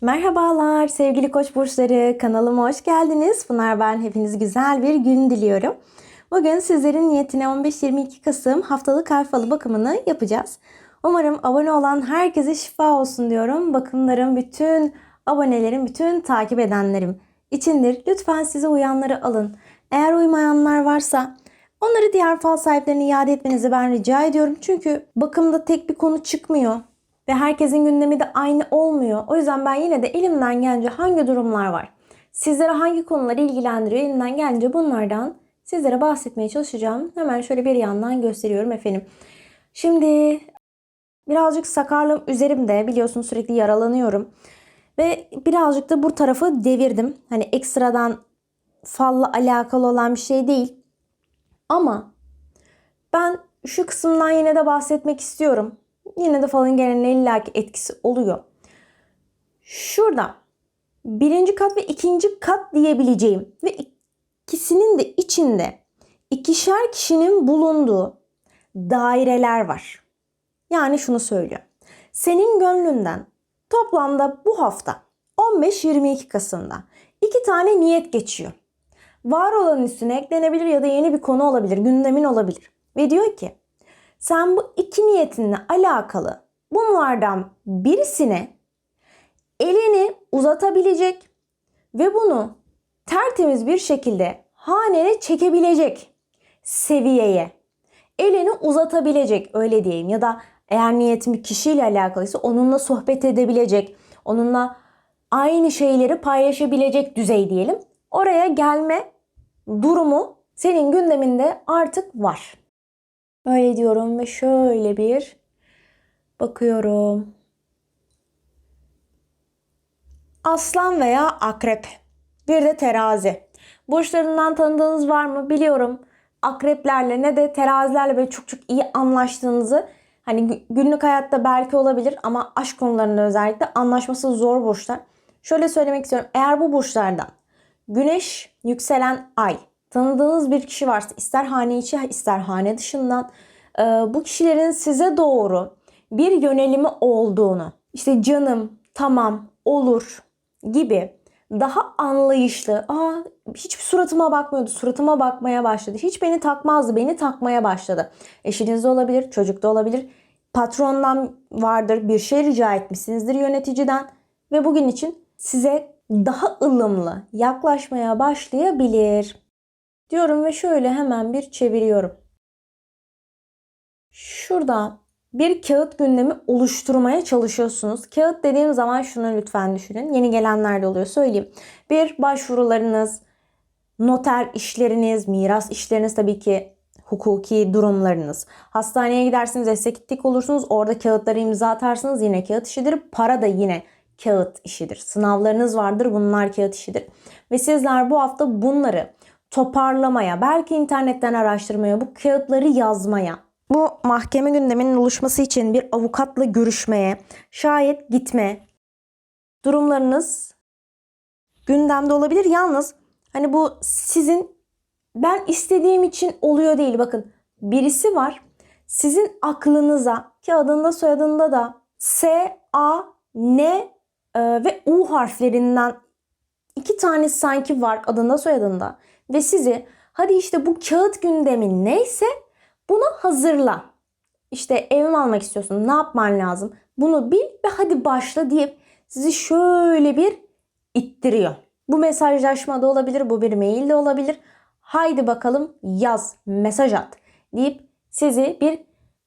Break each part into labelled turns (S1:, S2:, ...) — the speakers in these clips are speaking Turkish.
S1: Merhabalar sevgili koç burçları kanalıma hoş geldiniz. Pınar ben hepiniz güzel bir gün diliyorum. Bugün sizlerin niyetine 15-22 Kasım haftalık harf falı bakımını yapacağız. Umarım abone olan herkese şifa olsun diyorum. Bakımlarım bütün abonelerim, bütün takip edenlerim içindir. Lütfen size uyanları alın. Eğer uymayanlar varsa onları diğer fal sahiplerine iade etmenizi ben rica ediyorum. Çünkü bakımda tek bir konu çıkmıyor ve herkesin gündemi de aynı olmuyor. O yüzden ben yine de elimden gelince hangi durumlar var, sizlere hangi konular ilgilendiriyor elimden gelince bunlardan sizlere bahsetmeye çalışacağım. Hemen şöyle bir yandan gösteriyorum efendim. Şimdi birazcık sakarlığım üzerimde biliyorsunuz sürekli yaralanıyorum. Ve birazcık da bu tarafı devirdim. Hani ekstradan falla alakalı olan bir şey değil. Ama ben şu kısımdan yine de bahsetmek istiyorum. Yine de falın geneline illaki etkisi oluyor. Şurada birinci kat ve ikinci kat diyebileceğim ve ikisinin de içinde ikişer kişinin bulunduğu daireler var. Yani şunu söylüyor. Senin gönlünden toplamda bu hafta 15-22 Kasım'da iki tane niyet geçiyor. Var olanın üstüne eklenebilir ya da yeni bir konu olabilir, gündemin olabilir. Ve diyor ki sen bu iki niyetinle alakalı bunlardan birisine elini uzatabilecek ve bunu tertemiz bir şekilde hanene çekebilecek seviyeye elini uzatabilecek öyle diyeyim ya da eğer niyetin bir kişiyle alakalıysa onunla sohbet edebilecek, onunla aynı şeyleri paylaşabilecek düzey diyelim. Oraya gelme durumu senin gündeminde artık var. Öyle diyorum ve şöyle bir bakıyorum. Aslan veya akrep. Bir de terazi. Burçlarından tanıdığınız var mı biliyorum. Akreplerle ne de terazilerle böyle çok çok iyi anlaştığınızı hani günlük hayatta belki olabilir ama aşk konularında özellikle anlaşması zor burçlar. Şöyle söylemek istiyorum. Eğer bu burçlardan güneş, yükselen ay, tanıdığınız bir kişi varsa ister hane içi ister hane dışından e, bu kişilerin size doğru bir yönelimi olduğunu işte canım tamam olur gibi daha anlayışlı aa hiç suratıma bakmıyordu suratıma bakmaya başladı hiç beni takmazdı beni takmaya başladı. Eşiniz de olabilir çocuk da olabilir. Patrondan vardır bir şey rica etmişsinizdir yöneticiden ve bugün için size daha ılımlı yaklaşmaya başlayabilir diyorum ve şöyle hemen bir çeviriyorum. Şurada bir kağıt gündemi oluşturmaya çalışıyorsunuz. Kağıt dediğim zaman şunu lütfen düşünün. Yeni gelenler de oluyor söyleyeyim. Bir başvurularınız, noter işleriniz, miras işleriniz tabii ki hukuki durumlarınız. Hastaneye gidersiniz, destek olursunuz. Orada kağıtları imza atarsınız. Yine kağıt işidir. Para da yine kağıt işidir. Sınavlarınız vardır. Bunlar kağıt işidir. Ve sizler bu hafta bunları toparlamaya, belki internetten araştırmaya, bu kağıtları yazmaya, bu mahkeme gündeminin oluşması için bir avukatla görüşmeye, şayet gitme durumlarınız gündemde olabilir. Yalnız hani bu sizin ben istediğim için oluyor değil. Bakın birisi var. Sizin aklınıza ki adında soyadında da S, A, N e, ve U harflerinden iki tane sanki var adında soyadında ve sizi hadi işte bu kağıt gündemi neyse bunu hazırla. İşte ev mi almak istiyorsun? Ne yapman lazım? Bunu bil ve hadi başla deyip sizi şöyle bir ittiriyor. Bu mesajlaşma da olabilir, bu bir mail de olabilir. Haydi bakalım yaz, mesaj at deyip sizi bir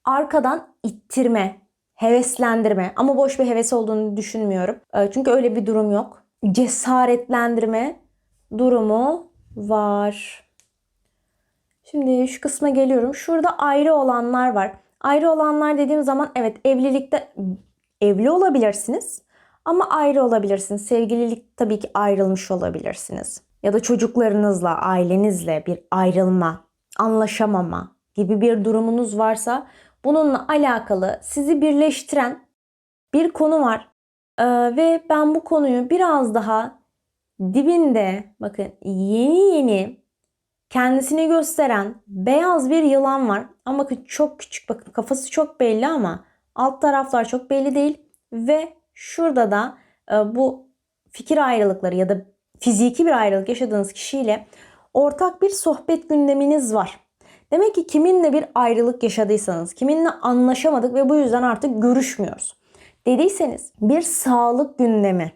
S1: arkadan ittirme, heveslendirme ama boş bir heves olduğunu düşünmüyorum. Ee, çünkü öyle bir durum yok. Cesaretlendirme durumu var. Şimdi şu kısma geliyorum. Şurada ayrı olanlar var. Ayrı olanlar dediğim zaman evet evlilikte evli olabilirsiniz ama ayrı olabilirsiniz. Sevgililik tabii ki ayrılmış olabilirsiniz. Ya da çocuklarınızla, ailenizle bir ayrılma, anlaşamama gibi bir durumunuz varsa bununla alakalı sizi birleştiren bir konu var. Ee, ve ben bu konuyu biraz daha dibinde bakın yeni yeni kendisini gösteren beyaz bir yılan var. Ama bakın çok küçük bakın kafası çok belli ama alt taraflar çok belli değil. Ve şurada da e, bu fikir ayrılıkları ya da fiziki bir ayrılık yaşadığınız kişiyle ortak bir sohbet gündeminiz var. Demek ki kiminle bir ayrılık yaşadıysanız, kiminle anlaşamadık ve bu yüzden artık görüşmüyoruz dediyseniz bir sağlık gündemi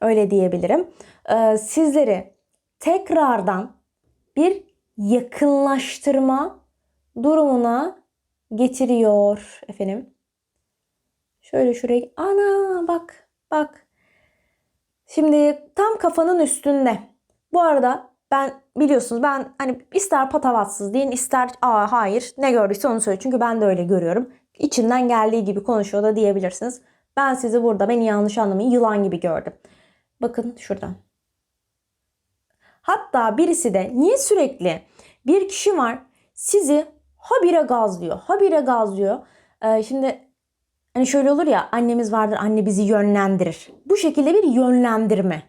S1: öyle diyebilirim. Ee, sizleri tekrardan bir yakınlaştırma durumuna getiriyor efendim. Şöyle şuraya ana bak bak. Şimdi tam kafanın üstünde. Bu arada ben biliyorsunuz ben hani ister patavatsız deyin ister aa hayır ne gördüyse onu söyle. Çünkü ben de öyle görüyorum. İçinden geldiği gibi konuşuyor da diyebilirsiniz. Ben sizi burada beni yanlış anlamayın yılan gibi gördüm. Bakın şuradan. Hatta birisi de niye sürekli bir kişi var sizi habire gazlıyor, habire gazlıyor. Ee, şimdi hani şöyle olur ya annemiz vardır anne bizi yönlendirir. Bu şekilde bir yönlendirme.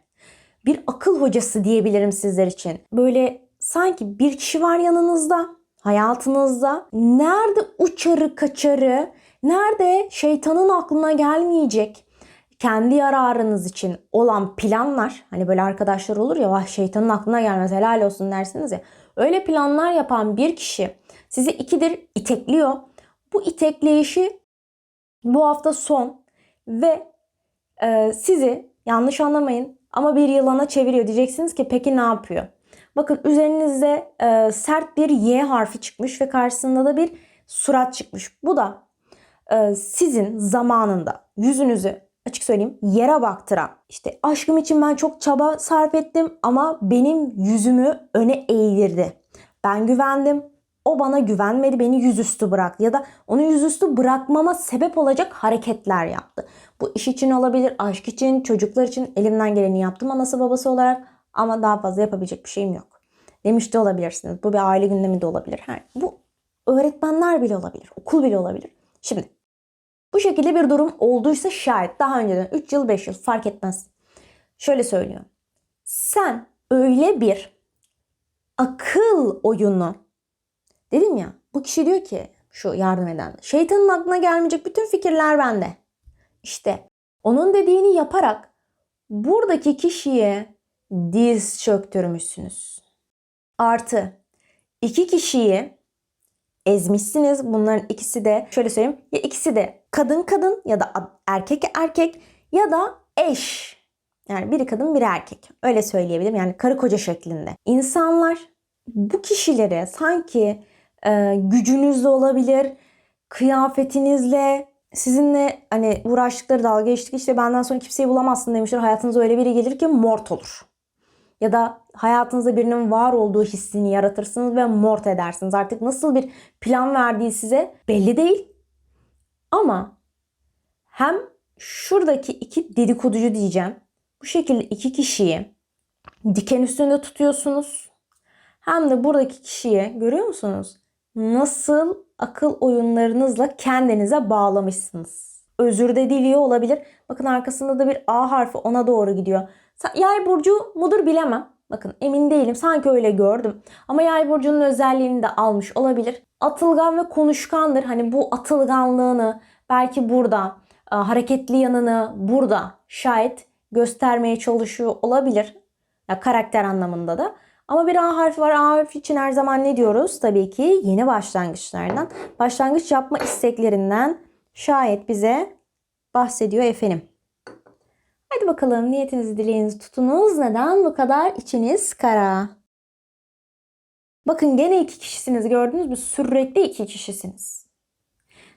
S1: Bir akıl hocası diyebilirim sizler için. Böyle sanki bir kişi var yanınızda, hayatınızda. Nerede uçarı kaçarı, nerede şeytanın aklına gelmeyecek kendi yararınız için olan planlar hani böyle arkadaşlar olur ya vah şeytanın aklına gelmez helal olsun dersiniz ya öyle planlar yapan bir kişi sizi ikidir itekliyor. Bu itekleyişi bu hafta son ve e, sizi yanlış anlamayın ama bir yılana çeviriyor. Diyeceksiniz ki peki ne yapıyor? Bakın üzerinizde e, sert bir Y harfi çıkmış ve karşısında da bir surat çıkmış. Bu da e, sizin zamanında yüzünüzü açık söyleyeyim yere baktıran işte aşkım için ben çok çaba sarf ettim ama benim yüzümü öne eğdirdi. Ben güvendim. O bana güvenmedi, beni yüzüstü bıraktı ya da onu yüzüstü bırakmama sebep olacak hareketler yaptı. Bu iş için olabilir, aşk için, çocuklar için elimden geleni yaptım anası babası olarak ama daha fazla yapabilecek bir şeyim yok. Demiş de olabilirsiniz. Bu bir aile gündemi de olabilir. Ha, bu öğretmenler bile olabilir, okul bile olabilir. Şimdi bu şekilde bir durum olduysa şayet daha önceden 3 yıl 5 yıl fark etmez. Şöyle söylüyor. Sen öyle bir akıl oyunu dedim ya bu kişi diyor ki şu yardım eden şeytanın aklına gelmeyecek bütün fikirler bende. İşte onun dediğini yaparak buradaki kişiye diz çöktürmüşsünüz. Artı iki kişiyi ezmişsiniz. Bunların ikisi de şöyle söyleyeyim ya ikisi de kadın kadın ya da erkek erkek ya da eş. Yani biri kadın biri erkek. Öyle söyleyebilirim. Yani karı koca şeklinde. İnsanlar bu kişilere sanki e, gücünüzle olabilir, kıyafetinizle, sizinle hani uğraştıkları dalga geçtik işte benden sonra kimseyi bulamazsın demişler. Hayatınıza öyle biri gelir ki mort olur. Ya da hayatınızda birinin var olduğu hissini yaratırsınız ve mort edersiniz. Artık nasıl bir plan verdiği size belli değil. Ama hem şuradaki iki dedikoducu diyeceğim. Bu şekilde iki kişiyi diken üstünde tutuyorsunuz. Hem de buradaki kişiyi görüyor musunuz? Nasıl akıl oyunlarınızla kendinize bağlamışsınız. Özür de diliyor olabilir. Bakın arkasında da bir A harfi ona doğru gidiyor. Yay burcu mudur bilemem. Bakın emin değilim. Sanki öyle gördüm. Ama yay burcunun özelliğini de almış olabilir. Atılgan ve konuşkandır. Hani bu atılganlığını belki burada e, hareketli yanını burada şayet göstermeye çalışıyor olabilir. Ya karakter anlamında da. Ama bir A harfi var. A harfi için her zaman ne diyoruz? Tabii ki yeni başlangıçlardan, başlangıç yapma isteklerinden şayet bize bahsediyor efendim. Hadi bakalım niyetinizi dileğinizi tutunuz. Neden bu kadar içiniz kara? Bakın gene iki kişisiniz gördünüz mü? Sürekli iki kişisiniz.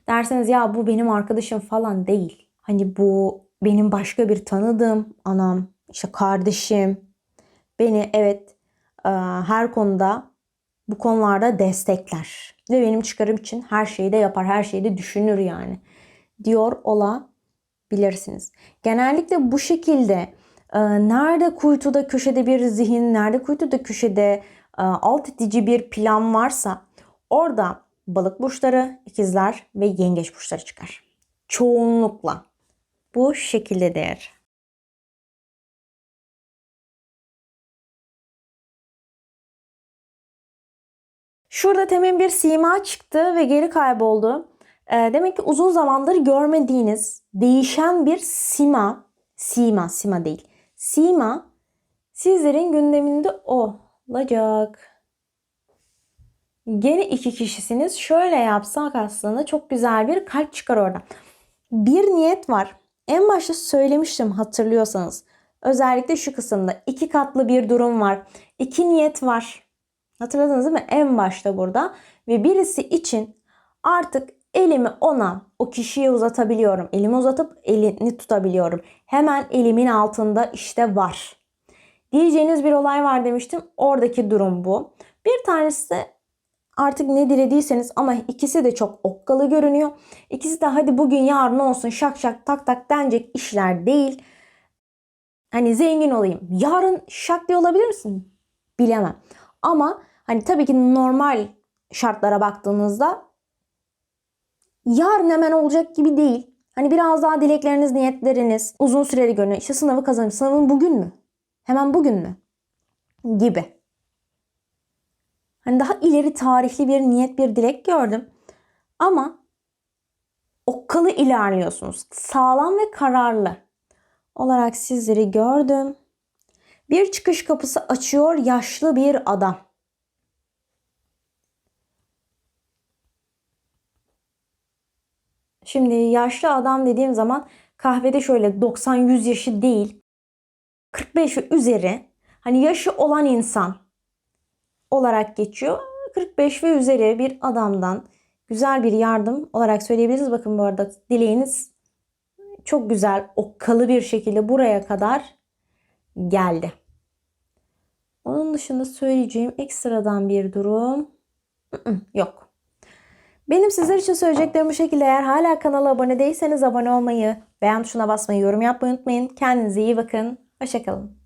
S1: Derseniz ya bu benim arkadaşım falan değil. Hani bu benim başka bir tanıdığım anam, işte kardeşim. Beni evet her konuda bu konularda destekler. Ve benim çıkarım için her şeyi de yapar, her şeyi de düşünür yani. Diyor olabilirsiniz. Genellikle bu şekilde nerede kuytuda köşede bir zihin, nerede kuytuda köşede alt itici bir plan varsa orada balık burçları, ikizler ve yengeç burçları çıkar. Çoğunlukla bu şekildedir. Şurada temin bir sima çıktı ve geri kayboldu. E, demek ki uzun zamandır görmediğiniz değişen bir sima Sima, sima değil. Sima sizlerin gündeminde olacak. Gene iki kişisiniz. Şöyle yapsak aslında çok güzel bir kalp çıkar oradan. Bir niyet var. En başta söylemiştim hatırlıyorsanız. Özellikle şu kısımda iki katlı bir durum var. İki niyet var. Hatırladınız değil mi? En başta burada. Ve birisi için artık elimi ona, o kişiye uzatabiliyorum. Elimi uzatıp elini tutabiliyorum. Hemen elimin altında işte var. Diyeceğiniz bir olay var demiştim. Oradaki durum bu. Bir tanesi artık ne dilediyseniz ama ikisi de çok okkalı görünüyor. İkisi de hadi bugün yarın olsun şak şak tak tak denecek işler değil. Hani zengin olayım. Yarın şak diye olabilir misin? Bilemem. Ama hani tabii ki normal şartlara baktığınızda yarın hemen olacak gibi değil. Hani biraz daha dilekleriniz, niyetleriniz uzun süreli görünüyor. İşte sınavı kazanayım. Sınavın bugün mü? Hemen bugün mü? Gibi. Hani daha ileri tarihli bir niyet, bir dilek gördüm. Ama okkalı ilerliyorsunuz. Sağlam ve kararlı olarak sizleri gördüm. Bir çıkış kapısı açıyor yaşlı bir adam. Şimdi yaşlı adam dediğim zaman kahvede şöyle 90-100 yaşı değil. 45 ve üzeri hani yaşı olan insan olarak geçiyor. 45 ve üzeri bir adamdan güzel bir yardım olarak söyleyebiliriz. Bakın bu arada dileğiniz çok güzel okkalı bir şekilde buraya kadar geldi. Onun dışında söyleyeceğim ekstradan bir durum yok. Benim sizler için söyleyeceklerim bu şekilde. Eğer hala kanala abone değilseniz abone olmayı, beğen tuşuna basmayı, yorum yapmayı unutmayın. Kendinize iyi bakın. Hoşçakalın.